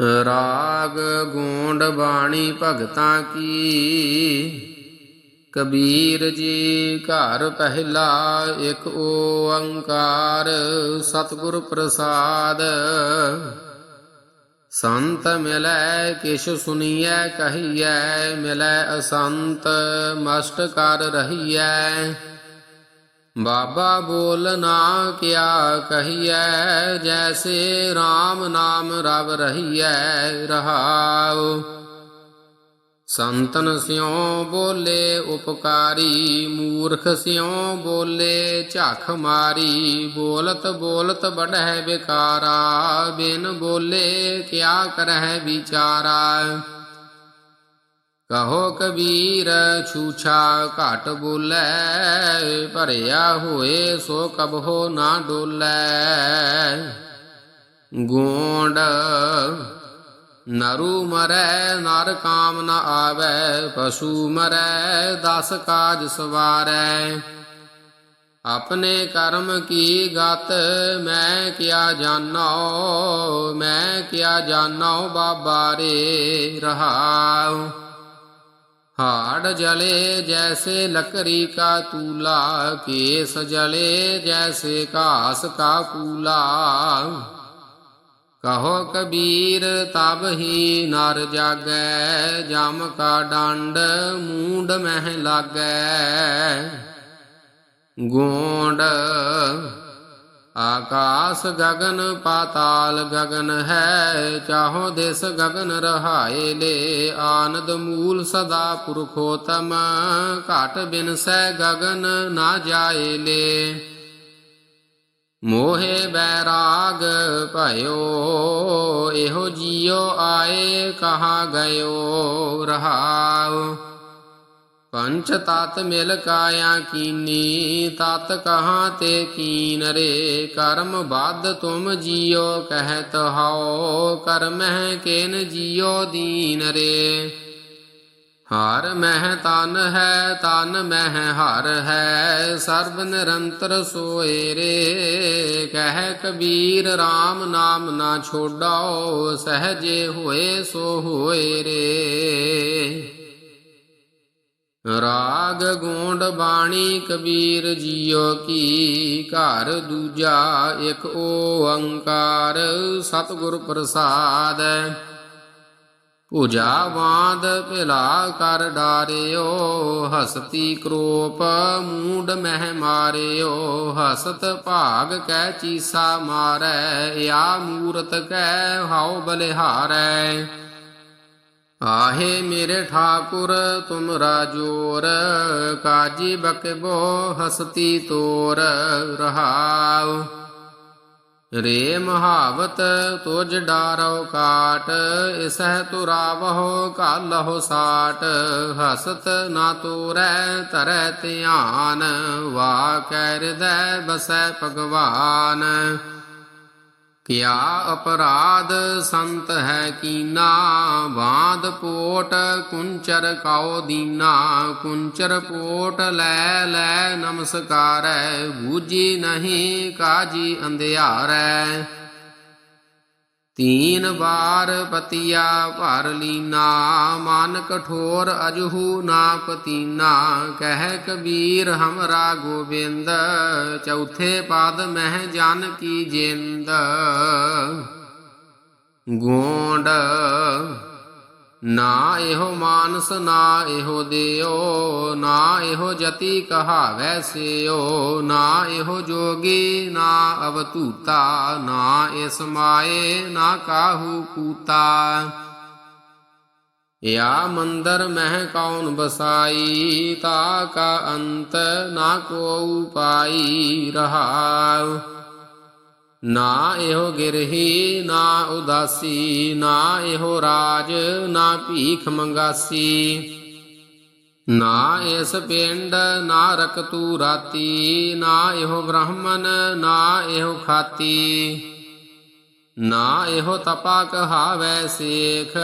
ਰਾਗ ਗੋਂਡ ਬਾਣੀ ਭਗਤਾਂ ਕੀ? ਕਬੀਰ ਜੀ ਘਰ ਪਹਿਲਾ ਇੱਕ ਓੰਕਾਰ ਸਤਿਗੁਰ ਪ੍ਰਸਾਦ। ਸੰਤ ਮਿਲੈ ਕਿਛ ਸੁਨੀਐ ਕਹੀਐ, ਮਿਲੈ ਅਸੰਤ, ਮਸਟ ਕਰ ਰਹੀਐ। ਬਾਬਾ ਬੋਲ ਨਾ ਕਿਆ ਕਹੀਐ, ਜੈਸੇ RAM ਨਾਮ ਰਵ ਰਹੀਐ ਰਹਾਉ। ਸੰਤਨ ਸਿਉ ਬੋਲੇ ਉਪਕਾਰੀ, ਮੂਰਖ ਸਿਉ ਬੋਲੇ ਝਖ ਮਾਰੀ। ਬੋਲਤ ਬੋਲਤ ਬੜਹਿ ਬਿਕਾਰਾ ਬਿਨ ਬੋਲੇ ਕਿਆ ਕਰਹਿ ਵਿਚਾਰਾ। ਕਹੋ ਕਬੀਰ, ਛੂਛਾ ਘਟ ਬੋਲੇ, ਭਰਿਆ ਹੋਏ ਸੋ ਕਬਹੋ ਨਾ ਡੋਲੇ। ਗੋਂਡ ਨਰੂ ਮਰੈ, ਨਰ ਕਾਮ ਨ ਆਵੈ, ਪਸ਼ੂ ਮਰੈ, ਦਸ ਕਾਜ ਸਵਾਰੈ। ਆਪਣੇ ਕਰਮ ਕੀ ਗਤ, ਮੈਂ ਕਿਆ ਜਾਣੋ, ਮੈਂ ਕਿਆ ਜਾਣੋ ਬਾਬਾ ਰੇ ਰਹਾਉ। ਹਾੜ ਜਲੇ ਜੈਸੇ ਲਕੜੀ ਕਾ ਤੂਲਾ, ਕੇਸ ਜਲੇ ਜੈਸੇ ਘਾਸ ਕਾ ਕੂਲਾ। ਕਹੋ ਕਬੀਰ, ਤਬ ਹੀ ਨਰ ਜਾਗੈ, ਜਮ ਕਾ ਡੰਡ, ਮੂੰਡ ਮਹਿ ਲਾਗੈ। ਗੋਂਡ ਆਕਾਸ ਗਗਨ ਪਾਤਾਲ ਗਗਨ ਹੈ, ਚਾਹੋ ਦੇਸ ਗਗਨ ਰਹਾਏ ਲੈ। ਆਨੰਦ ਮੂਲ ਸਦਾ ਪੁਰਖੋਤਮ, ਘਟ ਬਿਨਸੈ ਗਗਨ ਨਾ ਜਾਏ ਲੇ। ਮੋਹੇ ਬੈਰਾਗ ਭਇਓ, ਇਹੋ ਜੀਉ ਆਏ ਕਹਾ ਗਇਓ, ਰਹਾਉ। ਪੰਚ ਤਤ ਮਿਲ ਕਾਇਆ ਕੀਨੀ, ਤਤ ਕਹਾਂ ਤੇ ਕੀਨ ਰੇ, ਕਰਮ ਬਾਧ ਤੁਮ ਜੀਉ ਕਹਿਤ ਹਉ ਕਰਮਹਿ ਕੇਨ ਜਿਓ ਦੀਨ ਰੇ। ਹਰ ਮਹਿ ਤਨ ਹੈ, ਤਨ ਮਹਿ ਹਰ ਹੈ, ਸਰਬ ਨਿਰੰਤਰ ਸੋਏ ਰੇ। ਕਹਿ ਕਬੀਰ RAM ਨਾਮ ਨਾ ਛੋਡਾਓ, ਸਹਜੇ ਹੋਏ ਸੋ ਹੋਏ ਰੇ। ਰਾਗ ਗੋਂਡ ਬਾਣੀ ਕਬੀਰ ਜੀਓ ਕੀ ਘਰ ਦੂਜਾ ਇੱਕ ਓੰਕਾਰ ਸਤਿਗੁਰ ਪ੍ਰਸਾਦ। ਪੂਜਾ ਬਾਦ ਭਿਲਾ ਕਰ ਡਾਰਿਓ, ਹਸਤੀ ਕਰੋਪ ਮੂਡ ਮਹਿ ਮਾਰਿਓ, ਹਸਤ ਭਾਗ ਕੈ ਚੀਸਾ ਮਾਰੈ, ਆ ਮੂਰਤ ਕਹਿ ਹਾਉ ਬਲਿਹਾਰੈ। ਆਹੇ ਮੇਰੇ ਠਾਕੁਰ ਤੁਮਰਾ ਜੋਰ ਕਾਜੀ ਬਕਬੋ ਹਸਤੀ ਤੋਰ, ਰਹਾਉ। ਰੇ ਮਹਾਵਤ ਤੁਜ ਡਾਰੋ ਕਾਟ, ਇਸਹਿ ਤੁਰਾਵਹੁ ਕਾਲਹੁ ਸਾਟ। ਹਸਤ ਨਾ ਤੋਰੈ, ਤਰੈ ਧਿਆਨ ਵਾ ਕਰਿਦੈ ਬਸੈ ਭਗਵਾਨ। ਕਿਆ ਅਪਰਾਧ ਸੰਤ ਹੈ ਕੀਨਾ? ਬਾਦ ਪੋਟ ਕੁੰਚਰ ਕਾਉ ਦੀਨਾ? ਕੁੰਚਰ ਪੋਟ ਲੈ ਲੈ ਨਮਸਕਾਰੈ ਬੂਜੀ ਨਹੀਂ ਕਾਜੀ ਅੰਧਿਆਰੈ। ਤੀਨ ਬਾਰ ਪਤਿਆ ਭਰ ਲੀਨਾ ਮਨ ਕਠੋਰ ਅਜਹੂ ਨਾ ਪਤੀਨਾ। ਕਹਿ ਕਬੀਰ ਹਮਰਾ ਗੋਬਿੰਦ, ਚੌਥੇ ਪਦ ਮਹਿ ਜਨ ਕੀ ਜਿੰਦ। ਗੋਂਡ ਨਾ ਇਹੋ ਮਾਨਸ, ਨਾ ਇਹੋ ਦਿਓ, ਨਾ ਇਹੋ ਜਤੀ ਕਹਾਵੈ ਸਿਓ, ਨਾ ਇਹੋ ਜੋਗੀ, ਨਾ ਅਵਤੂਤਾ ਨਾ ਇਸ ਮਾਏ, ਨਾ ਕਾਹੂ ਕੂਤਾ। ਯਾ ਮੰਦਰ ਮਹਿ ਕੌਣ ਬਸਾਈ, ਤਾ ਕਾ ਅੰਤ ਨਾ ਕੋ ਪਾਈ ਰਹਾਉ। ਨਾ ਇਹੋ ਗਿਰਹੀ ਨਾ ਉਦਾਸੀ, ਨਾ ਇਹੋ ਰਾਜ, ਨਾ ਭੀਖ ਮੰਗਾਸੀ। ਨਾ ਇਸ ਪਿੰਡ, ਨਾ ਰਕਤੂ ਰਾਤੀ, ਨਾ ਇਹੋ ਬ੍ਰਾਹਮਣ, ਨਾ ਇਹੋ ਖਾਤੀ। ਨਾ ਇਹੋ ਤਪਾ ਕਹਾਵੈ ਸੇਖ,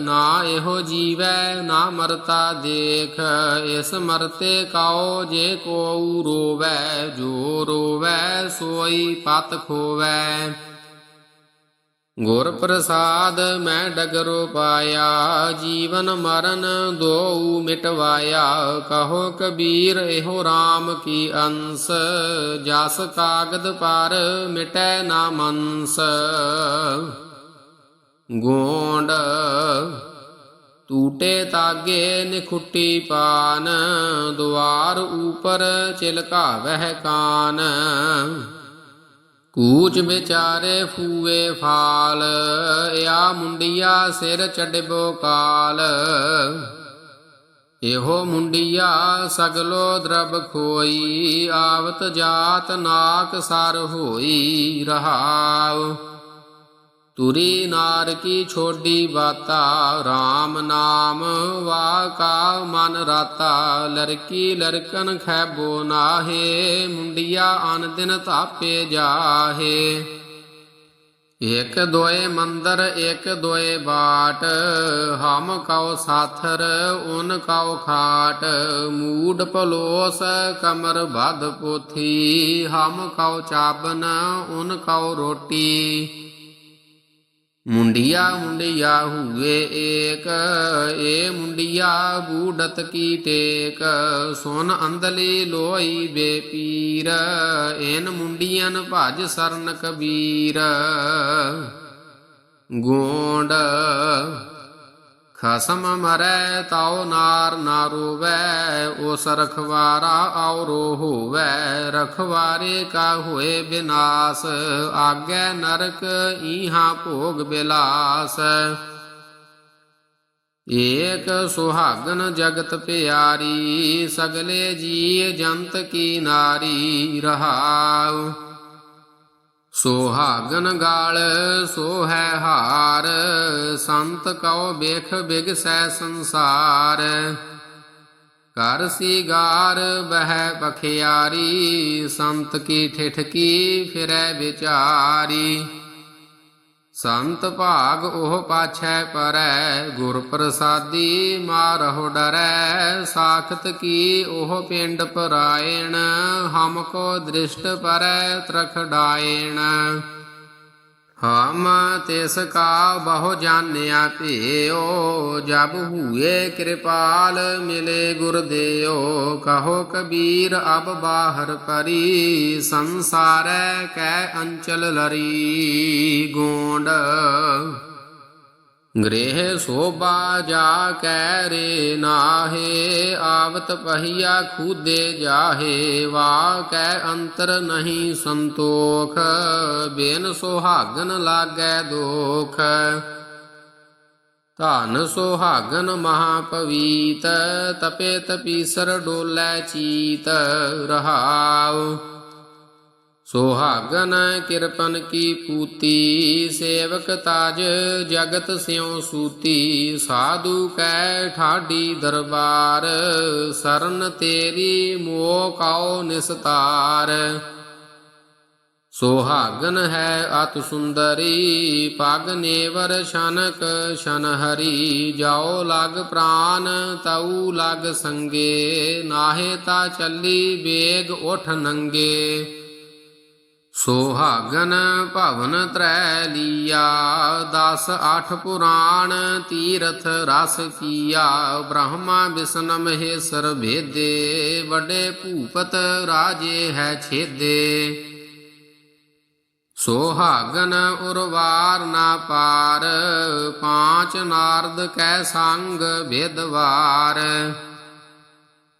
ਨਾ ਇਹੋ ਜੀਵੈ ਨਾ ਮਰਤਾ ਦੇਖ। ਇਸ ਮਰਤੇ ਕਾਉ ਜੇ ਕੋ ਰੋਵੈ, ਜੋ ਰੋਵੈ ਸੋਈ ਪਤ ਖੋਵੈ। ਗੁਰ ਪ੍ਰਸਾਦ ਮੈਂ ਡਗਰੋ ਪਾਇਆ, ਜੀਵਨ ਮਰਨ ਦੋਉ ਮਿਟਵਾਇਆ। ਕਹੋ ਕਬੀਰ, ਇਹੋ RAM ਕੀ ਅੰਸ? ਜਸ ਕਾਗਦ ਪਰ ਮਿਟੈ ਨਾ ਮੰਸ। ਗੋਂਡ ਟੂਟੇ ਤਾਗੇ ਨਿਖੁੱਟੀ ਪਾਨ। ਦੁਆਰ ਉਪਰ ਚਿਲਕਾ ਵਹਿ ਕਾਨ। ਊਚ ਵਿਚਾਰੇ ਫੂਏ ਫਾਲ ਆ ਮੁੰਡਿਆ ਸਿਰ ਚੜਬੋ ਕਾਲ। ਇਹੋ ਮੁੰਡਿਆ ਸਗਲੋ ਦਰਬ ਖੋਈ, ਆਵਤ ਜਾਤ ਨਾਕ ਸਰ ਹੋਈ ਰਹਾਉ। ਤੁਰੀ ਨਾਰ ਕੀ ਛੋਡੀ ਬਾਤਾ RAM ਨਾਮ ਵਾਕਾ, ਮਨ ਰਾਤਾ ਲੜਕੀ ਲੜਕਨ ਖੈਬੋ ਨਾਹੇ, ਮੁੰਡਿਆ ਅਨ ਦਿਨ ਤਾਪੇ ਜਾਹੇ। ਇਕ ਦੋਏ ਮੰਦਰ, ਇਕ ਦੋਏ ਬਾਟ, ਹਮ ਕਉ ਸਾਥਰ, ਉਨ ਕਉ ਖਾਟ ਮੂਡ ਪਲੋਸ ਕਮਰ ਬਧ ਪੋਥੀ, ਹਮ ਕਉ ਚਾਬਨ, ਉਨ ਕਉ ਰੋਟੀ। ਮੁੰਡਿਆ ਮੁੰਡਿਆ ਹੂਏ ਏਕ, ਏ ਮੁੰਡਿਆ ਬੂਡਤ ਕੀ ਟੇਕ। ਸੁਨ ਅੰਦਲੀ ਲੋਈ ਬੇਪੀਰ ਏਨ ਮੁੰਡੀਆਂ ਭਜ ਸਰਨ ਕਬੀਰ ਗੋਂਡ ਖਸਮ ਮਰੈ ਤਾਉ ਨਾਰ ਨਾ ਰੋਵੈ ਉਸ ਰਖਵਾਰਾ ਔਰੋ ਹੋਵੈ। ਰਖਵਾਰੇ ਕਾ ਹੋਏ ਬਿਨਾਸ਼, ਆਗੇ ਨਰਕ ਈਹਾ ਭੋਗ ਬਿਲਾਸ। ਏਕ ਸੁਹਾਗਨ ਜਗਤ ਪਿਆਰੀ, ਸਗਲੇ ਜੀ ਜੰਤ ਕੀ ਨਾਰੀ ਰਹਾਉ। ਸੁਹਾਗਨ ਗਾਲ ਸੋ ਹੈ ਹਾਰ, ਸੰਤ ਕਉ ਬੇਖ ਬਿਗਸੈ ਸੰਸਾਰ। ਕਰ ਸੀਗਾਰ ਬਹਿ ਬਖਿਆਰੀ, ਸੰਤ ਕੀ ਠਿਠਕੀ ਫਿਰੈ ਵਿਚਾਰੀ। ਸੰਤ ਭਾਗ ਉਹ ਪਾਛੈ ਪਰੈ, ਗੁਰ ਪ੍ਰਸਾਦੀ ਮਾਰਹੁ ਡਰੈ, ਸਾਖਤ ਕੀ ਉਹ ਪਿੰਡ ਪਰਾਇਣ, ਹਮ ਕੋ ਦ੍ਰਿਸ਼ਟ ਪਰੈ, ਤਰਖ ਡਾਇਣ। ਹਮ ਤਿਸ ਕਾ ਬਹੁ ਜਾਣਿਆ ਭਿਓ ਜਬ ਹੂਏ ਕਿਰਪਾਲ ਮਿਲੇ ਗੁਰਦੇਓ ਕਹੋ ਕਬੀਰ ਅਬ ਬਾਹਰ ਪਰੀ, ਸੰਸਾਰੈ ਕੈ ਅੰਚਲ ਲਰੀ। ਗੋਂਡ ਗ੍ਰਹਿ ਸੋਭਾ ਜਾ ਕੈ ਰੇ ਨਾਹੇ, ਆਵਤ ਪਹੀਆ ਖੂਦੇ ਜਾਹੇ ਵਾ ਕੈ ਅੰਤਰ ਨਹੀਂ ਸੰਤੋਖ, ਬੇਨ ਸੁਹਾਗਨ ਲਾਗੈ ਦੋਖ। ਧਨ ਸੁਹਾਗਨ ਮਹਾਪਵੀਤ, ਤਪੇ ਤਪੀਸਰ ਡੋਲੇ ਚੀਤ, ਰਹਾਉ। ਸੁਹਾਗਨ ਕਿਰਪਨ ਕੀ ਪੂਤੀ, ਸੇਵਕ ਤਾਜ ਜਗਤ ਸਿਉ ਸੂਤੀ, ਸਾਧੂ ਕੈ ਠਾਡੀ ਦਰਬਾਰ, ਸਰਨ ਤੇਰੀ ਮੋਹ ਕਾਉ ਨਿਸਤਾਰ। ਸੁਹਾਗਨ ਹੈ ਅਤ ਸੁੰਦਰੀ, ਪਗ ਨੇਵਰ ਸ਼ਨਕ ਸ਼ਨ ਹਰੀ ਜਾਓ ਲਗ ਪ੍ਰਾਨ, ਤਉ ਲਗ ਸੰਗੇ, ਨਾਹੇ ਤਾ ਚੱਲੀ ਵੇਗ ਉਠ ਨੰਗੇ। ਸੋਹਾਗਨ ਭਵਨ ਤਰੈ ਲੀਆ, ਦਸ ਆਠ ਪੁਰਾਣ ਤੀਰਥ ਰਸ ਕੀਆ। ਬ੍ਰਹਮਾ ਵਿਸ਼ਨ ਮਹੇਸ਼ਰ ਭੇਦੇ ਵੱਡੇ ਭੂਪਤ ਰਾਜੇ ਹੈ ਛੇਦੇ। ਸੋਹਾਗਨ ਉਰਵਾਰ ਨਾ ਪਾਰ, ਪਾਂਚ ਨਾਰਦ ਕੈ ਸੰਗ ਵਿਦਵਾਰ।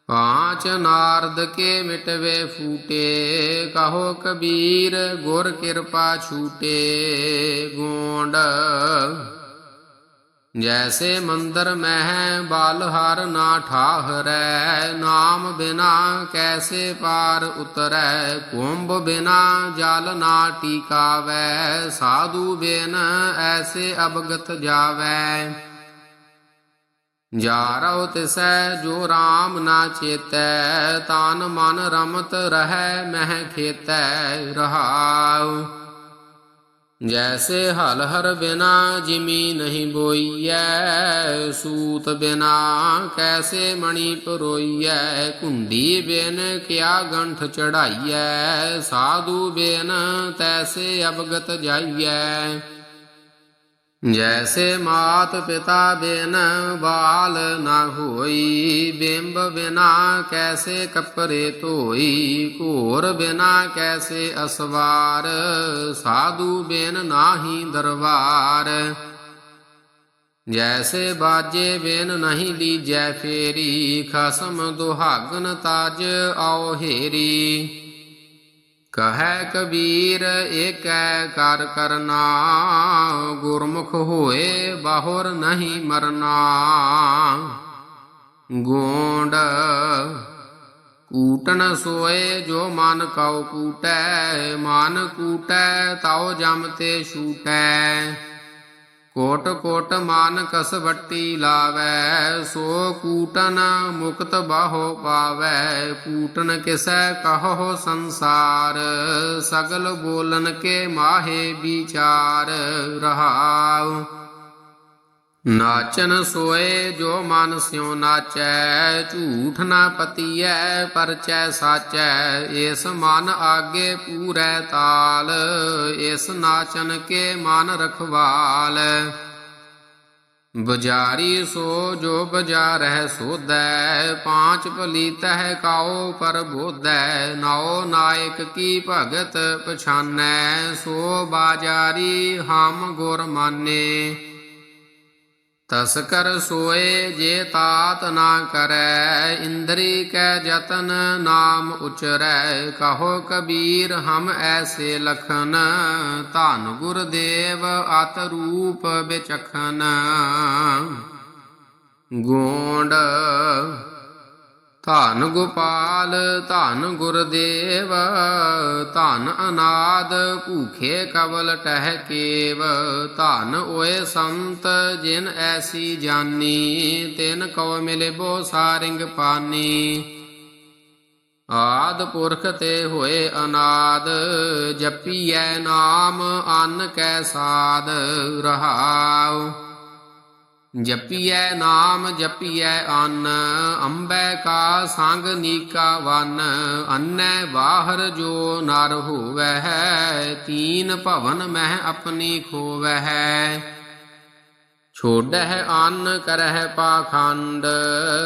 ਪਾਂਚ ਨਾਰਦ ਕੇ ਮਿਟਵੇ ਫੂਟੇ, ਕਹੋ ਕਬੀਰ ਗੁਰ ਕਿਰਪਾ ਛੂਟੇ, ਗੋਂਡ। ਜੈਸੇ ਮੰਦਰ ਮਹਿ ਬਾਲ ਹਰ ਨਾ ਠਾਹਰੈ, ਨਾਮ ਬਿਨਾ ਕੈਸੇ ਪਾਰ ਉਤਰੈ, ਕੁੰਭ ਬਿਨਾ ਜਲ ਨਾ ਟਿਕਾਵੈ, ਸਾਧੂ ਬਿਨ ਐਸੇ ਅਬਗਤ ਜਾਵੈ। ਜਾਰਉ ਤਿਸੈ ਜੋ RAM ਨਾ ਚੇਤੈ, ਤਾਨ ਮਨ ਰਮਤ ਰਹੈ ਮਹਿ ਖੇਤੈ ਰਹਾਉ। ਜੈਸੇ ਹਲ ਹਰ ਬਿਨਾ ਜਿਮੀ ਨਹੀਂ ਬੋਈਐ, ਸੂਤ ਬਿਨਾ ਕੈਸੇ ਮਣੀ ਪਰੋਈਐ ਕੁੰਡੀ ਬਿਨ ਕਿਆ ਗੰਠ ਚੜਾਈਐ, ਸਾਧੂ ਬਿਨ ਤੈਸੇ ਅਵਗਤ ਜਾਈਐ। ਜੈਸੇ ਮਾਤ ਪਿਤਾ ਬਿਨ ਬਾਲ ਨਾ ਹੋਈ, ਬਿੰਬ ਬਿਨਾ ਕੈਸੇ ਕਪਰੇ ਧੋਈ, ਘੋਰ ਬਿਨਾ ਕੈਸੇ ਅਸਵਾਰ, ਸਾਧੂ ਬਿਨ ਨਾਹੀ ਦਰਬਾਰ। ਜੈਸੇ ਬਾਜੇ ਬਿਨ ਨਹੀਂ ਲੀਜੈ ਫੇਰੀ, ਖਸਮ ਦੁਹਾਗਨ ਤਾਜ ਆਓ ਹੇਰੀ। ਕਹੈ ਕਬੀਰ, ਏਕੈ ਕਰ ਕਰਨਾ। ਗੁਰਮੁਖ ਹੋਏ ਬਾਹੁਰ ਨਹੀਂ ਮਰਨਾ। ਗੋਂਡ ਕੂਟਨ ਸੋਏ ਜੋ ਮਨ ਕਉ ਕੂਟੈ, ਮਨ ਕੂਟੈ ਤਾਉ ਜਮ ਤੇ ਛੂਟੈ। ਕੋਟ ਕੋਟ ਮਾਨ ਕਸ ਵੱਟੀ ਲਾਵੈ, ਸੋ ਕੂਟਨ ਮੁਕਤ ਬਾਹੋ ਪਾਵੈ, ਕੂਟਨ ਕਿਸੈ ਕਹੋ ਸੰਸਾਰ, ਸਗਲ ਬੋਲਨ ਕੇ ਮਾਹੇ ਵਿਚਾਰ ਰਹਾਉ। ਨਾਚਨ ਸੋਏ ਜੋ ਮਨ ਸਿਉ ਨਾਚੈ, ਝੂਠ ਨਾ ਪਤੀਐ, ਪਰਚੈ ਸਾਚੈ। ਇਸ ਮਨ ਆਗੇ ਪੂਰੈ ਤਾਲ, ਇਸ ਨਾਚਨ ਕੇ ਮਨ ਰਖਵਾਲ। ਬਜਾਰੀ ਸੋ ਜੋ ਬਜਾਰਹਿ ਸੋਧੈ, ਪਾਂਚ ਪਲੀਤਹਿ ਕਾਉ ਪਰ ਬੋਧੈ। ਨਾਉ ਨਾਇਕ ਕੀ ਭਗਤ ਪਛਾਨੈ, ਸੋ ਬਾਜਾਰੀ ਹਮ ਗੁਰ ਮਾਨੇ। ਤਸਕਰ ਸੋਏ ਜੇ ਤਾਤ ਨਾ ਕਰੈ, ਇੰਦਰੀ ਕੈ ਜਤਨ ਨਾਮ ਉਚਰੈ। ਕਹੋ ਕਬੀਰ, ਹਮ ਐਸੇ ਲਖਨ, ਧਨ ਗੁਰਦੇਵ ਅਤ ਰੂਪ ਵਿਚਖਨ ਗੋਂਡ ਧਨ ਗੋਪਾਲ, ਧਨ ਗੁਰਦੇਵ, ਧਨ ਅਨਾਦ, ਭੂਖੇ ਕਵਲ ਟਹਿ ਕੇਵ। ਧਨ ਓਏ ਸੰਤ, ਜਿਨ ਐਸੀ ਜਾਨੀ, ਤਿਨ ਕਉ ਮਿਲੇ ਬੋ ਸਾਰਿੰਗ ਪਾਨੀ। ਆਦ ਪੁਰਖ ਤੇ ਹੋਏ ਅਨਾਦ, ਜਪੀਐ ਨਾਮ, ਅੰਨ ਕੈ ਸਾਦ, ਰਹਾਉ। ਜਪੀਐ ਨਾਮ, ਜਪੀਐ ਅੰਨ, ਅੰਬੈ ਕਾ ਸੰਗ ਨੀਕਾ ਵਨ, ਅੰਨੈ ਬਾਹਰ ਜੋ ਨਰ ਹੋਵੈ ਹੈ ਤੀਨ ਭਵਨ ਮਹਿ ਆਪਣੀ ਖੋਵੈ ਛੋੜਹਿ ਅੰਨ, ਕਰਹਿ ਪਾਖੰਡ,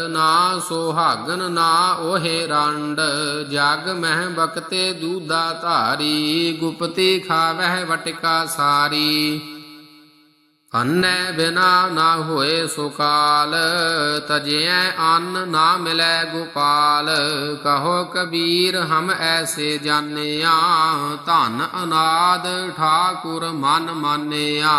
ਨਾ ਸੋਹਾਗਨ, ਨਾ ਓਹੇ ਰੰਡ। ਜਗ ਮਹਿ ਬਕਤੇ ਦੂਦਾ ਧਾਰੀ, ਗੁਪਤੀ ਖਾਵਹਿ ਵਟਕਾ ਸਾਰੀ। ਅੰਨੈ ਬਿਨਾ ਨਾ ਹੋਏ ਸੁਕਾਲ, ਤਜਿਐ ਅੰਨ ਨਾ ਮਿਲੈ ਗੋਪਾਲ। ਕਹੋ ਕਬੀਰ, ਹਮ ਐਸੇ ਜਾਣਿਆ, ਧਨ ਅਨਾਦ ਠਾਕੁਰ ਮਨ ਮਾਨਿਆ।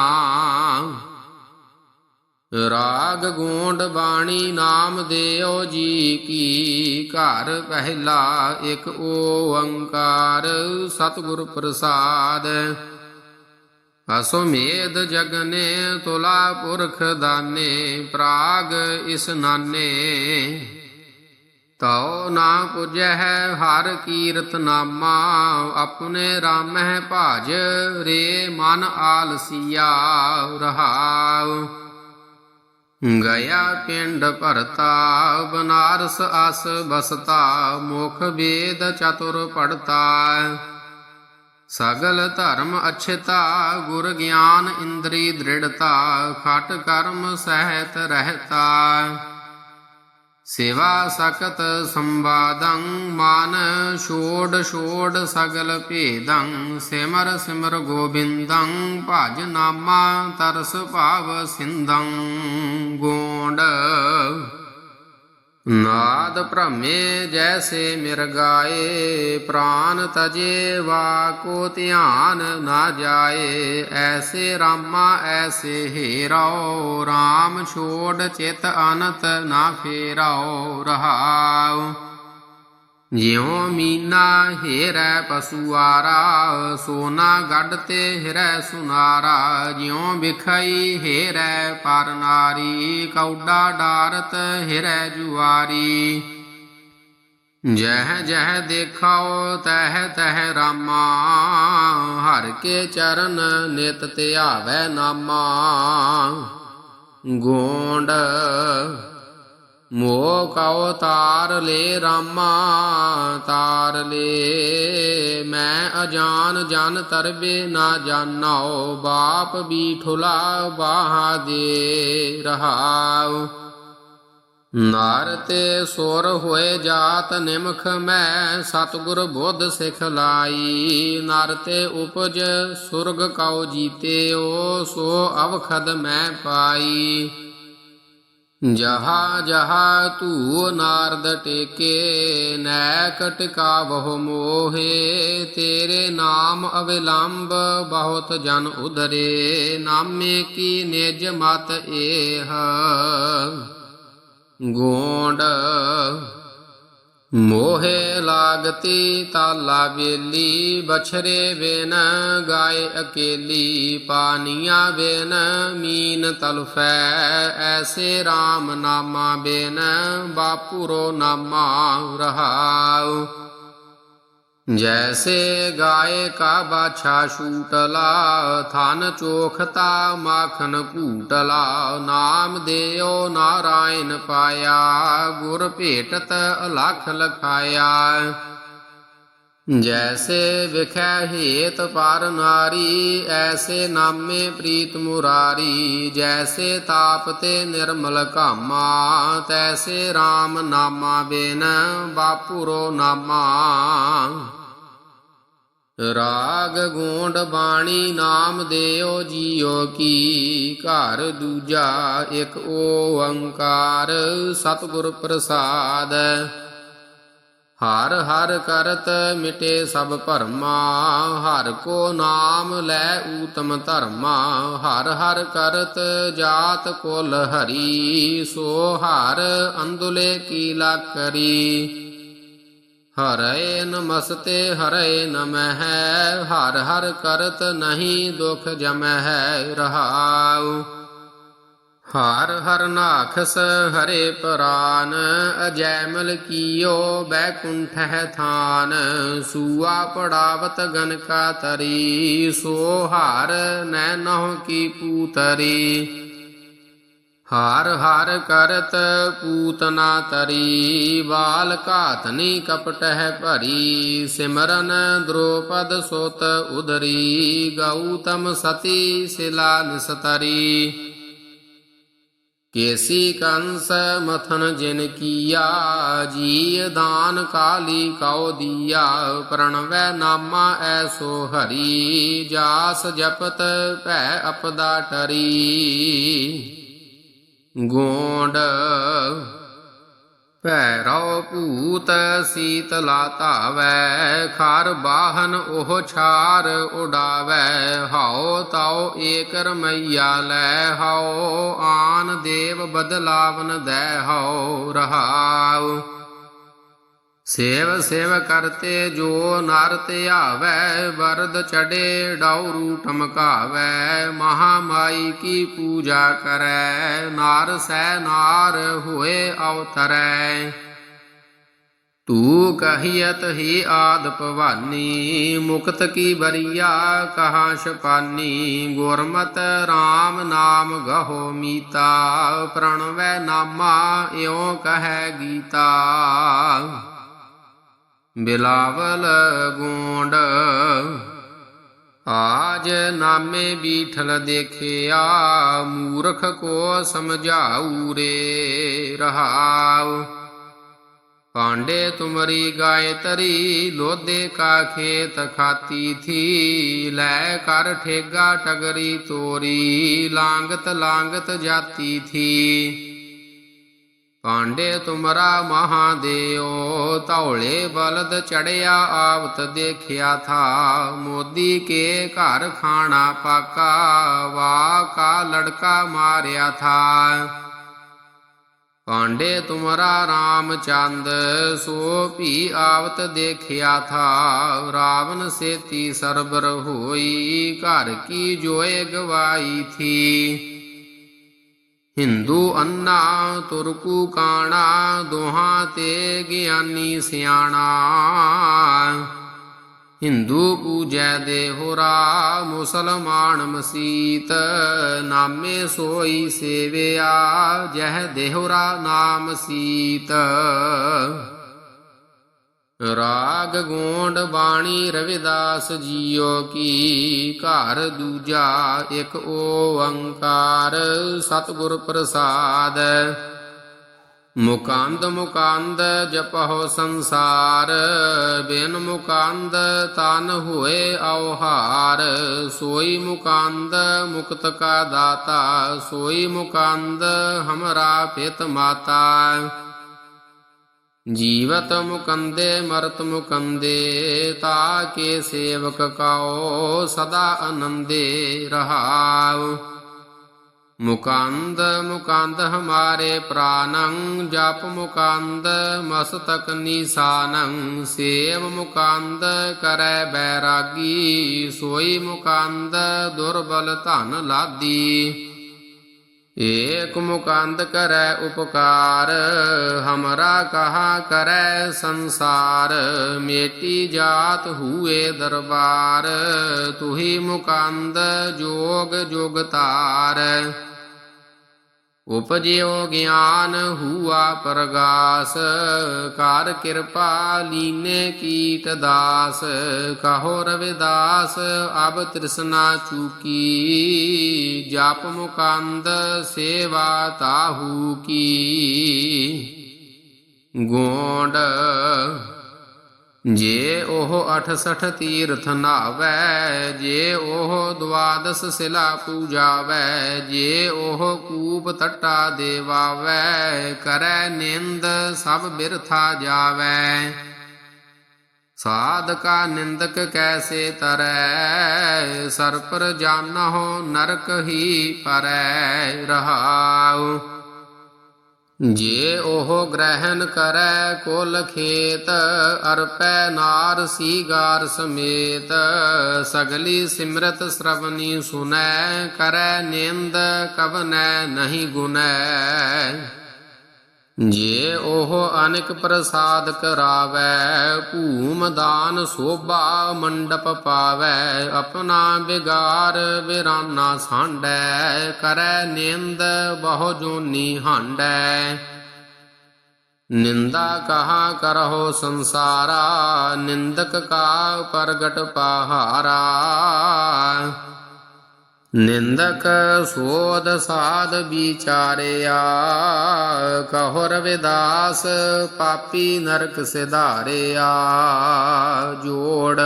ਰਾਗ ਗੋਂਡ ਬਾਣੀ ਨਾਮ ਦਿਓ ਜੀ ਕੀ, ਘਰ ਪਹਿਲਾ ਇੱਕ ਓੰਕਾਰ ਸਤਿਗੁਰ ਪ੍ਰਸਾਦ। ਅਸੋਮੇਧ ਜਗਨੇ ਤੁਲਾ ਪੁਰਖ ਦਾਨੇ, ਪ੍ਰਾਗ ਇਸ ਨਾਨੇ। ਤਉ ਨਾ ਪੁਜੈ ਹਰ ਕੀਰਤ ਨਾਮਾ, ਆਪਣੇ ਰਾਮਹਿ ਭਾਜ ਰੇ ਮਨ ਆਲਸੀਆ ਰਹਾਉ। ਗਇਆ ਪਿੰਡ ਭਰਤਾ, ਬਨਾਰਸ ਅਸ ਬਸਤਾ, ਮੁਖ ਵੇਦ ਚਤੁਰ ਪੜਤਾ। ਸਗਲ ਧਰਮ ਅਛਤਾ, ਗੁਰ ਗਿਆਨ ਇੰਦਰੀ ਦ੍ਰਿੜਤਾ, ਖਟ ਕਰਮ ਸਹਿਤ ਰਹਤਾ। ਸੇਵਾ ਸਕਤ ਸੰਵਾਦੰ, ਮਾਨ ਛੋੜ ਛੋੜ ਸਗਲ ਭੇਦੰ, ਸਿਮਰ ਸਿਮਰ ਗੋਬਿੰਦੰ, ਭਜ ਨਾਮਾ ਤਰਸ ਭਾਵ ਸਿੰਦੰ ਗੋਂਡ ਨਾਦ ਭ੍ਰਮੇ ਜੈਸੇ ਮਿਰਗਾਏ ਪ੍ਰਾਨ ਤਜੇ ਵਾ ਕੋ ਧਿਆਨ ਨਾ ਜਾਏ। ਐਸੇ ਰਾਮਾ, ਐਸੇ ਹੇਰਾਓ RAM ਛੋੜ ਚਿਤ ਅਨਤ ਨਾ ਫੇਰਾਓ, ਰਹਾਉ। ਜਿਉ ਮੀਨਾ ਹੀਰੈ ਪਸੁਆਰਾ, ਸੋਨਾ ਗੱਡ ਤੇ ਹਿਰੈ ਸੁਨਾਰਾ, ਜਿਉ ਵਿਖਈ ਹੀਰੈ ਪਰ ਨਾਰੀ ਕੌਡਾ ਡਾਰਤ ਹਿਰੈ ਜੁਆਰੀ। ਜਹ ਜਹ ਦੇਖਾਓ, ਤਹ ਤਹ ਰਾਮਾ, ਹਰ ਕੇ ਚਰਨ ਨਿਤ ਧਿਆਵੈ ਨਾਮਾ। ਗੋਂਡ ਮੋਹ ਕਉ ਤਾਰ ਲੈ ਰਾਮਾ ਤਾਰ ਲੈ ਮੈਂ ਅਜਾਨ ਜਨ ਤਰਬੇ ਨਾ ਜਾਣਾਓ, ਬਾਪ ਵੀ ਠੁਲਾ ਬਾਹ ਦੇ ਰਹਾਉ। ਨਰ ਤੇ ਸੁਰ ਹੋਏ ਜਾਤ ਨਿਮਖ, ਮੈਂ ਸਤਿਗੁਰ ਬੁੱਧ ਸਿਖ ਲਾਈ। ਨਰ ਤੇ ਉਪਜ ਸੁਰਗ ਕਉ ਓ ਸੋ ਅਵਖਦ ਮੈਂ ਪਾਈ। ਜਹਾ ਜਹਾ ਤੂ ਨਾਰਦ ਟੇਕੇ ਨੈਕ ਟਿਕਾਵਹੁ ਮੋਹੇ, ਤੇਰੇ ਨਾਮ ਅਵਿਲੰਬ ਬਹੁਤ ਜਨ ਉਧਰੇ, ਨਾਮੇ ਕੀ ਨਿਜ ਮਤ ਏਹ। ਗੋਂਡ ਮੋਹੇ ਲਾਗਤੀ ਤਾਲਾ ਬੇਲੀ ਬਛਰੇ ਬਿਨ ਗਾਏ ਅਕੇਲੀ ਪਾਨੀਆਂ ਬਿਨ ਮੀਨ ਤਲਫੈ, ਐਸੇ RAM ਨਾਮਾ ਬਿਨ ਬਾਪੁਰੋ ਨਾਮਾ ਰਹਾਉ। ਜੈਸੇ ਗਾਏ ਕਾ ਬਾਛਾ ਛੂਟਲਾ ਥਨ ਚੋਖਤਾ ਮਾਖਨ ਕੂਟਲਾ ਨਾਮ ਦੇਓ ਨਾਰਾਇਣ ਪਾਇਆ ਗੁਰ ਭੇਟਤ ਅਲਖ ਲਖਾਇਆ ਜੈਸੇ ਵਿਖੈ ਹੇਤ ਪਰ ਨਾਰੀ, ਐਸੇ ਨਾਮੇ ਪ੍ਰੀਤ ਮੁਰਾਰੀ। ਜੈਸੇ ਤਾਪ ਤੇ ਨਿਰਮਲ ਕਾਮਾ ਤੈਸੇ RAM ਨਾਮਾ ਬਿਨ ਬਾਪੁਰੋ ਨਾਮਾ। ਰਾਗ ਗੋਂਡ ਬਾਣੀ ਨਾਮ ਦੇਓ ਜੀਓ ਕੀ, ਘਰ ਦੂਜਾ ਇੱਕ ਓੰਕਾਰ, ਸਤਿਗੁਰ ਪ੍ਰਸਾਦ। ਹਰ ਹਰ ਕਰਤ ਮਿਟੇ ਸਭ ਭਰਮਾ, ਹਰ ਕੋ ਨਾਮ ਲੈ ਊਤਮ ਧਰਮਾ, ਹਰ ਹਰ ਕਰਤ ਜਾਤ ਕੁਲ ਹਰੀ, ਸੋ ਹਰ ਅੰਦੁਲੇ ਕੀ ਲਾਕਰੀ। ਹਰੇ ਨਮਸਤੇ ਹਰੇ ਨਮਹਿ, ਹਰ ਹਰ ਕਰਤ ਨਹੀਂ ਦੁਖ ਜਮਹਿ ਰਹਾਉ। ਹਾਰ ਹਰ ਨਾਖਸ ਹਰੇ ਪ੍ਰਾਨ ਅਜੈਮਲ ਕੀਓ ਬੈਕੁੰਠਹਿ ਥਾਨ, ਸੂਆ ਪੜਾਵਤ ਗਨਕਾ ਤਰੀ, ਸੋ ਹਾਰ ਨੈਨਹੁ ਕੀ ਪੂਤਰੀ। ਹਾਰ ਹਾਰ ਕਰਤ ਪੂਤਨਾ ਤਰੀ, ਬਾਲ ਘਾਤਨੀ ਕਪਟਹਿ ਭਰੀ, ਸਿਮਰਨ ਦ੍ਰੋਪਦ ਸੋਤ ਉਦਰੀ ਗੌਤਮ ਸਤੀ ਸਿਲਾ ਨਿਸਤਰੀ। ਕੇਸੀ ਕੰਸ ਮਥਨ ਜਿਨ ਕੀਆ ਜੀ ਦਾਨ ਕਾਲੀ ਕਉ ਦੀਆ ਪ੍ਰਣਵੈ ਨਾਮਾ ਐਸੋ ਹਰੀ, ਜਾਸ ਜਪਤ ਭੈ ਅਪਦਾ ਟਰੀ। ਗੋਂਡ ਭੈਰੋ ਭੂਤ ਸੀਤਲਾ ਧਾਵੈ, ਖਰ ਬਾਹਨ ਉਹ ਛਾਰ ਉਡਾਵੈ। ਹਉ ਤਾਉ ਏਕ ਰਮਈਆ ਲੈ, ਹਉ ਆਨ ਦੇਵ ਬਦਲਾਵਨ ਦੈ, ਹਉ ਰਹਾਉ। ਸੇਵ ਸੇਵ ਕਰਤੇ ਜੋ ਨਰ ਧਿਆਵੈ ਵਰਦ ਚੜੇ ਡਾਉਰੂ ਟਮਕਾਵੈ ਮਹਾਮਾਈ ਕੀ ਪੂਜਾ ਕਰੈ, ਨਾਰ ਸੈ ਨਾਰ ਹੋਏ ਅਵਤਰੈ ਤੂ ਕਹੀਅਤ ਹੀ ਆਦ ਭਵਾਨੀ, ਮੁਕਤ ਕੀ ਬਰੀਆ ਕਹਾ ਸ਼ਪਾਨੀ ਗੁਰਮਤ RAM ਨਾਮ ਗਹੋ ਮੀਤਾ, ਪ੍ਰਣਵੈ ਨਾਮਾ ਇਉ ਕਹੈ ਗੀਤਾ। ਬਿਲਾਵਲ ਗੋਂਡ। ਆਜ ਨਾਮੇ ਬੀਠਲ ਦੇਖਿਆ, ਮੂਰਖ ਕੋ ਸਮਝਾਊ ਰੇ ਰਹਾਉ। ਪਾਂਡੇ ਤੁਮਰੀ ਗਾਇਤਰੀ ਲੋਦੇ ਕਾ ਖੇਤ ਖਾਤੀ ਥੀ। ਲੈ ਕਰ ਠੇਗਾ ਟਗਰੀ ਤੋਰੀ, ਲਾਂਗਤ ਲਾਂਗਤ ਜਾਤੀ ਥੀ। ਪਾਂਡੇ ਤੁਮਰਾ ਮਹਾਦੇਓ ਤੌਲੇ ਬਲਦ ਚੜਿਆ ਆਵਤ ਦੇਖਿਆ ਥਾ। ਮੋਦੀ ਕੇ ਘਰ ਖਾਣਾ ਪਾਕਾ ਵਾ ਕਾ ਲੜਕਾ ਮਾਰਿਆ ਥਾ। ਪਾਂਡੇ ਤੁਮਰਾ ਰਾਮਚੰਦ, ਸੋ ਭੀ ਆਵਤ ਦੇਖਿਆ ਥਾ। ਰਾਵਣ ਸੇਤੀ ਸਰਬਰ ਹੋਈ, ਘਰ ਕੀ ਜੋਏ ਗਵਾਈ ਥੀ। ਹਿੰਦੂ ਅੰਨਾ ਤੁਰਕੂ ਕਾਣਾ, ਦੋਹਾਂ ਤੇ ਗਿਆਨੀ ਸਿਆਣਾ। ਹਿੰਦੂ ਪੂਜੈ ਦੇਹੁਰਾ ਮੁਸਲਮਾਨ ਮਸੀਤ, ਨਾਮੇ ਸੋਈ ਸੇਵਿਆ, ਜਹ ਦੇਹੁਰਾ ਨਾਮ ਸੀਤ। ਰਾਗ ਗੋਂਡ ਬਾਣੀ ਰਵਿਦਾਸ ਜੀਓ ਕੀ, ਘਰ ਦੂਜਾ ਇੱਕ ਓੰਕਾਰ, ਸਤਿਗੁਰ ਪ੍ਰਸਾਦ। ਮੁਕੰਦ ਮੁਕੰਦ ਜਪਹੁ ਸੰਸਾਰ, ਬਿਨ ਮੁਕੰਦ ਤਨ ਹੋਏ ਔਹਾਰ। ਸੋਈ ਮੁਕੰਦ ਮੁਕਤ ਕਾ ਦਾਤਾ, ਸੋਈ ਮੁਕੰਦ ਹਮਰਾ ਪਿਤ ਮਾਤਾ। ਜੀਵਤ ਮੁਕੰਦੇ, ਮਰਤ ਮੁਕੰਦੇ, ਤਾਕੇ ਸੇਵਕ ਕਾਓ ਸਦਾ ਆਨੰਦੇ ਰਹਾਉ। ਮੁਕੰਦ ਮੁਕੰਦ ਹਮਾਰੇ ਪ੍ਰਾਨੰ, ਜਪ ਮੁਕੰਦ, ਮਸਤਕ ਨੀਸਾਨੰ, ਸੇਵ ਮੁਕੰਦ, ਕਰੈ ਬੈਰਾਗੀ, ਸੋਈ ਮੁਕੰਦ, ਦੁਰਬਲ ਧਨ ਲਾਦੀ। ਏਕ ਮੁਕੰਦ ਕਰੈ ਉਪਕਾਰ, ਹਮਰਾ ਕਹਾ ਕਰੈ ਸੰਸਾਰ, ਮੇਟੀ ਜਾਤ ਹੂਏ ਦਰਬਾਰ, ਤੁਹੀ ਮੁਕੰਦ ਜੋਗ ਜੁਗਤਾਰ। ਉਪਜਿਓ ਗਿਆਨ ਹੂਆ ਪ੍ਰਗਾਸ ਕਰ ਕਿਰਪਾ ਲੀਨੇ ਕੀਟ ਦਾਸ, ਕਹੋ ਰਵਿਦਾਸ, ਅਬ ਤ੍ਰਿਸ਼ਨਾ ਚੂਕੀ, ਜਪ ਮੁਕੰਦ ਸੇਵਾ ਤਾਹੂ ਕੀ। ਗੋਂਡ ਜੇ ਉਹ 68 ਤੀਰਥ ਨਾਵੈ ਜੇ ਉਹ ਦਵਾਦਸ ਸਿਲਾ ਪੂਜਾਵੈ, ਜੇ ਉਹ ਕੂਪ ਤਟਾ ਦੇਵਾਵੈ, ਕਰੈ ਨਿੰਦ ਸਭ ਬਿਰਥਾ ਜਾਵੈ। ਸਾਧਕਾ ਨਿੰਦਕ ਕੈਸੇ ਤਰੈ ਸਰਪਰ ਪਰ ਨਰਕ ਹੀ ਪਰੈ ਰਹਾਉ। ਜੇ ਉਹ ਗ੍ਰਹਿਣ ਕਰੈ ਕੁਲ ਖੇਤ, ਅਰਪੈ ਨਾਰ ਸੀਗਾਰ ਸਮੇਤ। ਸਗਲੀ ਸਿਮਰਤ ਸ਼ਰਵਨੀ ਸੁਨੈ, ਕਰੈ ਨਿੰਦ ਕਵਨੈ ਨਹੀਂ ਗੁਨੈ। ਜੇ ਉਹ ਅਨਿਕ ਪ੍ਰਸਾਦ ਕਰਾਵੈ, ਭੂਮ ਦਾਨ ਸੋਭਾ ਮੰਡਪ ਪਾਵੈ, ਆਪਣਾ ਬਿਗਾਰ ਵਿਰਾਨਾ ਸਾਂਡੈ, ਕਰੈ ਨਿੰਦ ਬਹੁ ਜੋਨੀ ਹਾਂਡੈ। ਨਿੰਦਾ ਕਹਾ ਕਰਹੁ ਸੰਸਾਰਾ, ਨਿੰਦਕ ਕਾ ਪ੍ਰਗਟ ਪਹਾਰਾ। ਨਿੰਦਕ ਸੋਧ ਸਾਧ ਵਿਚਾਰਿਆ ਕਹੋ ਵਿਦਾਸ ਪਾਪੀ ਨਰਕ ਸਿਧਾਰਿਆ ਜੋੜ